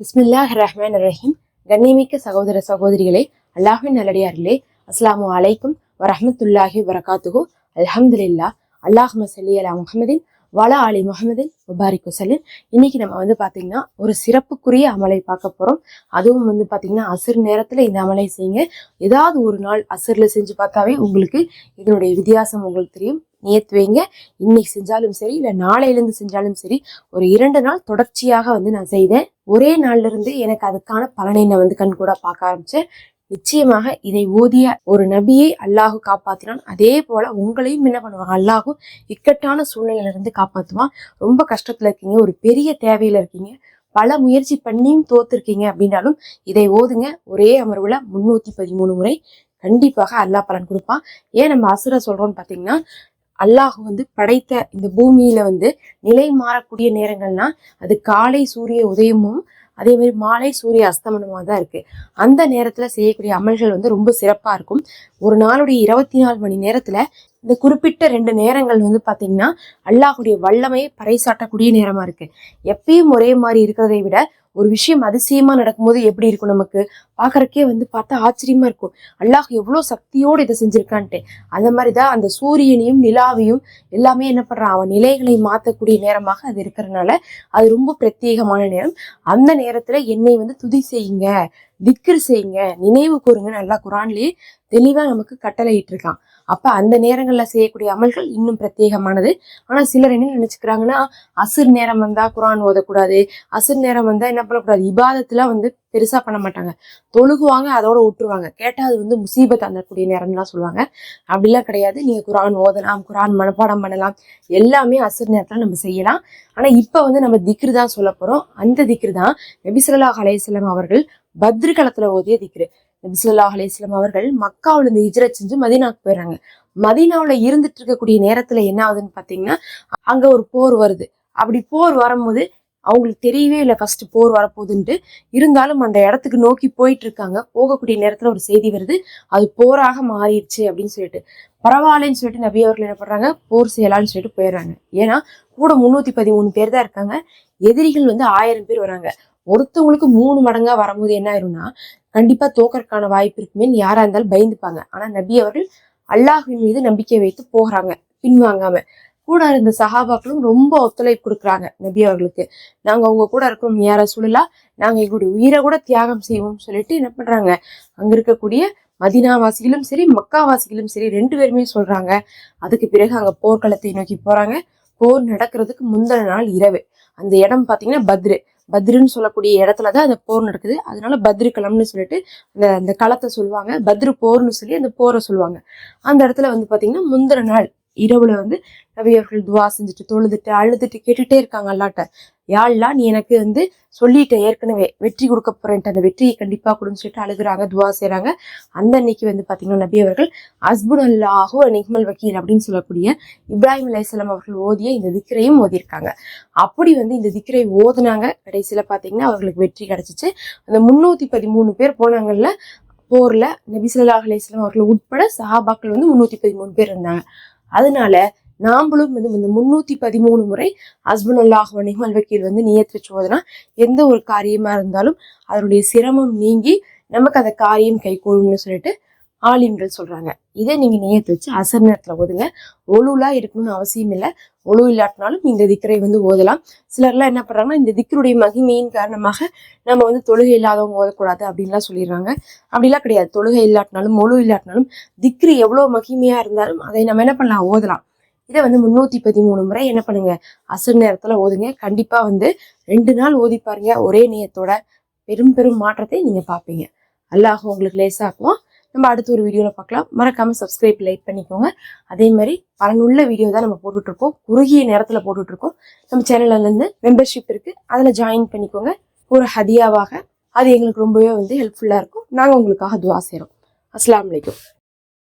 பிஸ்மில்லாஹ் ரஹ்மான் ரஹீம் கண்ணியமிக்க சகோதர சகோதரிகளே அல்லாஹின் நல்லடியார்களே அஸ்லாமு அலைக்கும் வரஹ்மத்துல்லாஹி வரகாத்துகோ அல்ஹம்துலில்லாஹ். அல்லாஹ் மசல்லி அலா முகமதின் வள ஆலி முகமது முபாரிக் வசலின் இன்னைக்கு நம்ம வந்து பார்த்தீங்கன்னா ஒரு சிறப்புக்குரிய அமலை பார்க்க போகிறோம் அதுவும் வந்து பார்த்திங்கன்னா அசர் நேரத்தில் இந்த அமலை செய்யுங்க. ஏதாவது ஒரு நாள் அசுரில் செஞ்சு பார்த்தாவே உங்களுக்கு இதனுடைய வித்தியாசம் உங்களுக்கு தெரியும். நியத்து வைங்க. இன்னைக்கு செஞ்சாலும் சரி இல்லை நாளையிலேருந்து செஞ்சாலும் சரி ஒரு இரண்டு நாள் தொடர்ச்சியாக வந்து நான் செய்தேன். ஒரே நாள்லேருந்து எனக்கு அதுக்கான பலனை நான் வந்து கண் கூட பார்க்க ஆரம்பித்தேன் நிச்சயமாக இதை ஓதிய ஒரு நபியை அல்லாஹு காப்பாத்தினான். அதே போல உங்களையும் என்ன பண்ணுவாங்க? அல்லாஹு இக்கட்டான சூழ்நிலையில இருந்து காப்பாத்துவான். ரொம்ப கஷ்டத்துல இருக்கீங்க ஒரு பெரிய தேவையில இருக்கீங்க. பல முயற்சி பண்ணியும் தோத்துருக்கீங்க அப்படின்னாலும் இதை ஓதுங்க. ஒரே அமர்வுல முன்னூத்தி பதிமூணு முறை கண்டிப்பாக அல்லாஹ் பலன் கொடுப்பான். ஏன் நம்ம அசுர சொல்றோம்னு பாத்தீங்கன்னா அல்லாஹ் வந்து படைத்த இந்த பூமியில வந்து நிலை மாறக்கூடிய நேரங்கள்னா அது காலை சூரிய உதயமும் அதே மாதிரி மாலை சூரிய அஸ்தமனமாக தான் இருக்கு. அந்த நேரத்துல செய்யக்கூடிய அமல்கள் வந்து ரொம்ப சிறப்பா இருக்கும். ஒரு நாளுடைய இருபத்தி நாலு மணி நேரத்துல இந்த குறிப்பிட்ட ரெண்டு நேரங்கள் வந்து பாத்தீங்கன்னா அல்லாஹுடைய வல்லமையை பறைசாட்டக்கூடிய நேரமா இருக்கு. எப்பயும் ஒரே மாதிரி இருக்கிறதை விட ஒரு விஷயம் அதிசயமா நடக்கும்போது எப்படி இருக்கும் நமக்கு? பார்க்கறக்கே வந்து பார்த்தா ஆச்சரியமா இருக்கும். அல்லாஹ் எவ்வளோ சக்தியோடு இதை செஞ்சிருக்கான்ட்டு. அந்த மாதிரி தான் அந்த சூரியனையும் நிலாவையும் எல்லாமே என்ன பண்றான்? அவன் நிலைகளை மாற்றக்கூடிய நேரமாக அது இருக்கிறனால அது ரொம்ப பிரத்யேகமான நேரம். அந்த நேரத்துல என்னை வந்து துதி செய்யுங்க. திக்ர் செய்யுங்க நினைவு கூறுங்க நல்லா குரான்லயே தெளிவா நமக்கு கட்டளையிட்டு இருக்கான் அப்ப அந்த நேரங்கள்ல செய்யக்கூடிய அமல்கள் இன்னும் பிரத்யேகமானது. ஆனா சிலர் என்ன நினைச்சுக்கிறாங்கன்னா அசுர் நேரம் வந்தா குரான் ஓதக்கூடாது அசுர் நேரம் வந்தா என்ன பண்ணக்கூடாது? இபாதத்துலாம் வந்து பெருசா பண்ண மாட்டாங்க. தொழுகுவாங்க அதோட விட்டுருவாங்க கேட்டா அது வந்து முசீபத் அந்தக்கூடிய நேரம்லாம் சொல்லுவாங்க. அப்படிலாம் கிடையாது. நீங்கள் குரான் ஓதலாம் குரான் மனப்பாடம் பண்ணலாம். எல்லாமே அசுர் நேரத்துல நம்ம செய்யலாம். ஆனா இப்ப வந்து நம்ம திக்ரு தான் சொல்ல போகிறோம் அந்த திக்ரு தான் நபிசுல்லா ஸல்லல்லாஹு அவர்கள் பத்ரு களத்துல ஓதிய திக்ரு. நபிசுல்லா ஸல்லல்லாஹு அவர்கள் மக்காவுல இருந்து ஹிஜ்ரத் செஞ்சு மதினாக்கு போயிடுறாங்க மதீனாவுல இருந்துட்டு இருக்கக்கூடிய நேரத்துல என்ன ஆகுதுன்னு பாத்தீங்கன்னா அங்க ஒரு போர் வருது. அப்படி போர் வரும்போது அவங்களுக்கு தெரியவே இல்லை ஃபர்ஸ்ட் போர் வரப்போகுதுன்ட்டு. இருந்தாலும் அந்த இடத்துக்கு நோக்கி போயிட்டு இருக்காங்க போகக்கூடிய நேரத்தில் ஒரு செய்தி வருது. அது போராக மாறிடுச்சு அப்படின்னு சொல்லிட்டு. பரவாயில்லன்னு சொல்லிட்டு நபி அவர்கள் என்ன பண்றாங்க? போர் செய்யலாம்னு சொல்லிட்டு போயிடுறாங்க. ஏன்னா கூட முன்னூத்தி பதிமூணு பேர் தான் இருக்காங்க. எதிரிகள் வந்து ஆயிரம் பேர் வராங்க. ஒருத்தவங்களுக்கு மூணு மடங்கா வரும்போது என்ன ஆயிரும்னா கண்டிப்பா தோக்கறதுக்கான வாய்ப்பு இருக்குமேன்னு யாரா இருந்தாலும் பயந்துப்பாங்க. ஆனா நபி அவர்கள் அல்லாஹின் மீது நம்பிக்கை வைத்து போகிறாங்க. பின்வாங்காம. கூட இருந்த சஹாபாக்களும் ரொம்ப ஒத்துழைப்பு கொடுக்குறாங்க நபி அவர்களுக்கு. நாங்கள் அவங்க கூட இருக்கிறோம் யார சூழலா நாங்கள் எங்களுடைய உயிரை கூட தியாகம் செய்வோம்னு சொல்லிட்டு என்ன பண்ணுறாங்க அங்கே இருக்கக்கூடிய மதினாவாசிகளும் சரி மக்காவாசிகளும் சரி ரெண்டு பேருமே சொல்கிறாங்க அதுக்கு பிறகு அங்கே போர்க்களத்தை நோக்கி போகிறாங்க போர் நடக்கிறதுக்கு முந்தின நாள் இரவு. அந்த இடம் பார்த்தீங்கன்னா பத்ரு. பத்ருன்னு சொல்லக்கூடிய இடத்துல தான் அந்த போர் நடக்குது. அதனால பத்ரு களம்னு சொல்லிட்டு அந்த அந்த களத்தை சொல்லுவாங்க. பத்ரு போர்னு சொல்லி அந்த போரை சொல்லுவாங்க. அந்த இடத்துல வந்து பார்த்தீங்கன்னா முந்தின நாள். இரவுல வந்து நபி அவர்கள் துவா செஞ்சுட்டு தொழுதுட்டு அழுதுட்டு கேட்டுட்டே இருக்காங்க அல்லாட்ட. யாழ்லா நீ எனக்கு வந்து சொல்லிட்ட ஏற்கனவே வெற்றி கொடுக்க போறேன்ட்டு அந்த வெற்றியை கண்டிப்பா கொடுன்னு சொல்லிட்டு அழுகுறாங்க துவா செய்யறாங்க அந்த அன்னைக்கு வந்து பாத்தீங்கன்னா நபி அவர்கள் அஸ்புன் அல்லாஹோ நிஹ்மல் வக்கீல் அப்படின்னு சொல்லக்கூடிய இப்ராஹிம் அலைஹிஸ்ஸலாம் அவர்கள் ஓதிய இந்த திக்கரையும் ஓதியிருக்காங்க. அப்படி வந்து இந்த திக்கரை ஓதுனாங்க. கடைசியில பாத்தீங்கன்னா அவர்களுக்கு வெற்றி கிடைச்சிச்சு. அந்த முன்னூத்தி பதிமூணு பேர் போனாங்கல்ல போர்ல நபி ஸல்லல்லாஹு அவர்கள் உட்பட சஹாபாக்கள் வந்து முன்னூத்தி பதிமூணு பேர் இருந்தாங்க. அதனால நாம்பளும் வந்து இந்த முன்னூத்தி பதிமூணு முறை ஹஸ்பண்ட் அல்லாஹ் நிஹ்மல் வக்கீல் வந்து நியத்து வச்சு எந்த ஒரு காரியமா இருந்தாலும் அதனுடைய சிரமம் நீங்கி நமக்கு அந்த காரியம் கைகூடும்னு சொல்லிட்டு ஆலிம்கள் சொல்கிறாங்க இதை நீங்கள் நியத்து வச்சு அசர் நேரத்தில் ஓதுங்க. ஒழுலாக இருக்கணும்னு அவசியம் இல்லை. ஒழு இல்லாட்டினாலும் இந்த திக்கரை வந்து ஓதலாம். சிலர்லாம் என்ன பண்ணுறாங்கன்னா இந்த திக்கருடைய மகிமையின் காரணமாக நம்ம வந்து தொழுகை இல்லாதவங்க ஓதக்கூடாது அப்படின்லாம் சொல்லிடுறாங்க. அப்படிலாம் கிடையாது. தொழுகை இல்லாட்டினாலும் ஒழு இல்லாட்டினாலும் திக்ரு எவ்வளோ மகிமையாக இருந்தாலும் அதை நம்ம என்ன பண்ணலாம்? ஓதலாம். இதை வந்து முந்நூற்றி பதிமூணு முறை என்ன பண்ணுங்க? அசர் நேரத்தில் ஓதுங்க. கண்டிப்பாக வந்து ரெண்டு நாள் ஓதி பாருங்க. ஒரே நேயத்தோட பெரும் பெரும் மாற்றத்தை நீங்கள் பார்ப்பீங்க. அல்லாஹ் உங்களுக்கு லேசாக்குவோம் நம்ம அடுத்த ஒரு வீடியோவில் பார்க்கலாம். மறக்காமல் சப்ஸ்கிரைப் லைக் பண்ணிக்கோங்க. அதே மாதிரி பலனுள்ள வீடியோ தான் நம்ம போட்டுட்ருக்கோம். குறுகிய நேரத்தில் போட்டுட்ருக்கோம். நம்ம சேனல்லேருந்து மெம்பர்ஷிப் இருக்கு. அதில் ஜாயின் பண்ணிக்கோங்க. ஒரு ஹதியாவாக. அது எங்களுக்கு ரொம்பவே வந்து ஹெல்ப்ஃபுல்லாக இருக்கும். நாங்கள் உங்களுக்காக துவா செய்கிறோம் அஸ்லாம் வலைக்கம்